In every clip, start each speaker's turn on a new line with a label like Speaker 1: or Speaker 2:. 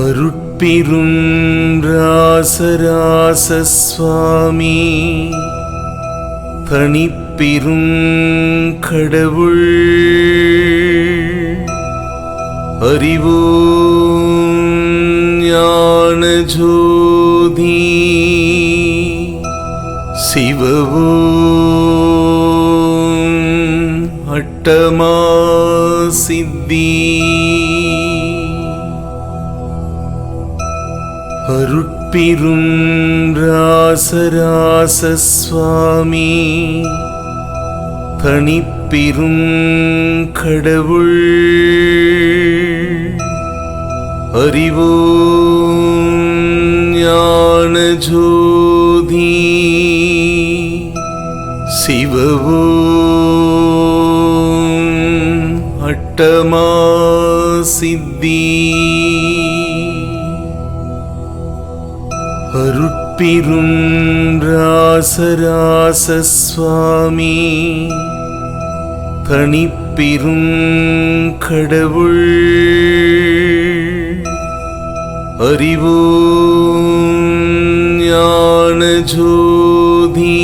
Speaker 1: அருட்பெரும் ராசராச சுவாமி தனிப்பெரும் கடவுள். அறிவோ ஞான ஜோதி சிவவோ அட்டமா சித்தி. அருட்பெரும் ராசராசஸ்வாமி. சுவாமி கடவுள். அறிவோம் ஞான ஜோதி சிவவோ அட்டமா சித்தி. பெரும் ராசராசஸ்வாமி தனிப்பெரும் கடவுள். அறிவோ ஞான ஜோதி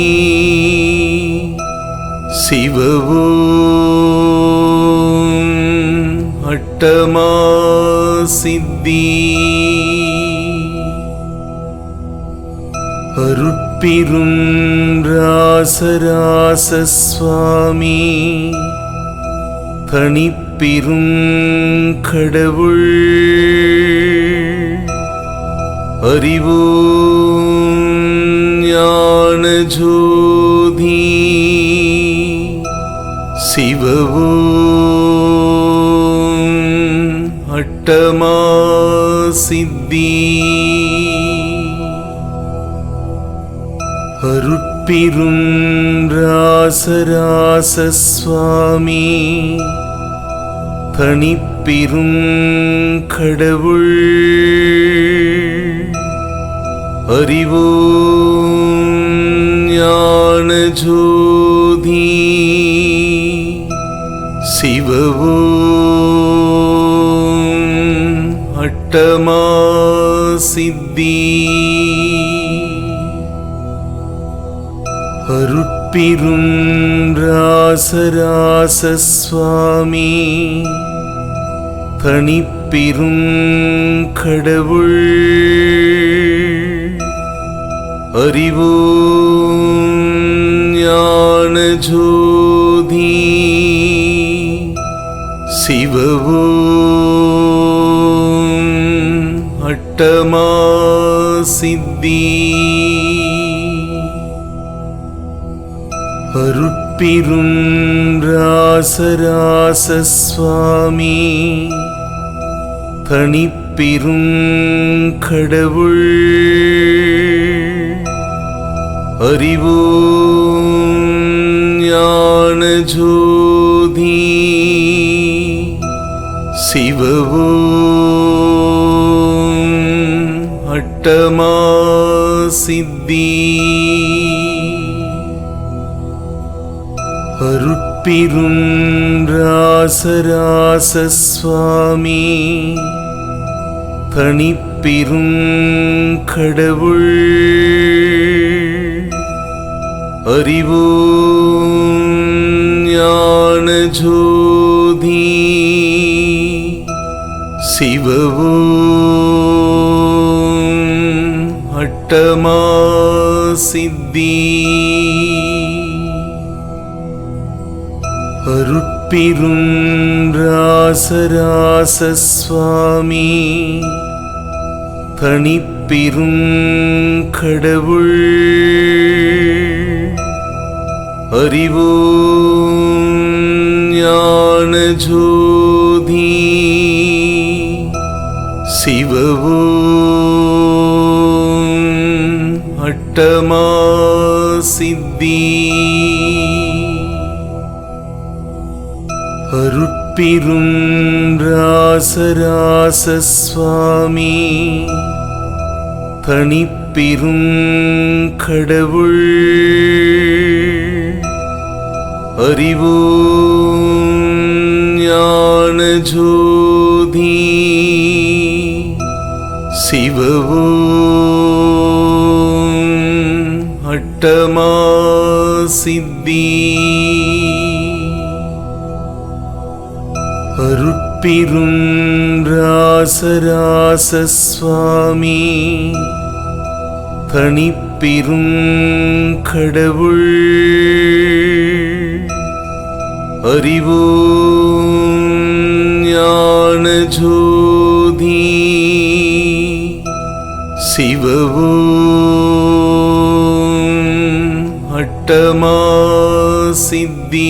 Speaker 1: சிவவோ அட்டமா சித்தி. பெரும் ராசராசஸ்வாமி தனிப்பெரும் கடவுள். அறிவோம் ஞான ஜோதி சிவவோ அட்டமா சித்தி. அருட்பெரும் ராசராச சுவாமி தனிப்பெரும் கடவுள். அறிவோம் ஞான ஜோதி சிவவோம் அட்டமா சித்தீ. அருட்பெரும் ராசராசஸ்வாமி சுவாமி கடவுள். அறிவோம் ஞான ஜோதி சிவவோ அட்டமா சித்தி. அருட்பெரும் ராசராசஸ்வாமி. தனிப்பெரும் கடவுள். அறிவோ ஞான ஜோதி சிவவோ அட்டமா சித்த அருட்பெரும் ராசராச சுவாமி தனிப்பெரும் கடவுள் அறிவோம் ஞான ஜோதி சிவவோம் அட்டமா சித்தி அருட்பெரும் ராசராசஸ்வாமி தனிப்பெரும் கடவுள். அறிவோ ஞான ஜோதி சிவவோ அட்டமா சித்தி. அருட்பெரும் ராசராசஸ்வாமி தனிப்பெரும் கடவுள் அறிவோ ஞான ஜோதி சிவவோ அருட்பிரும் ராசராச சுவாமி தனிப்பெரும் கடவுள் அறிவோ ஞான ஜோதி சிவவோ அட்டமா சித்தி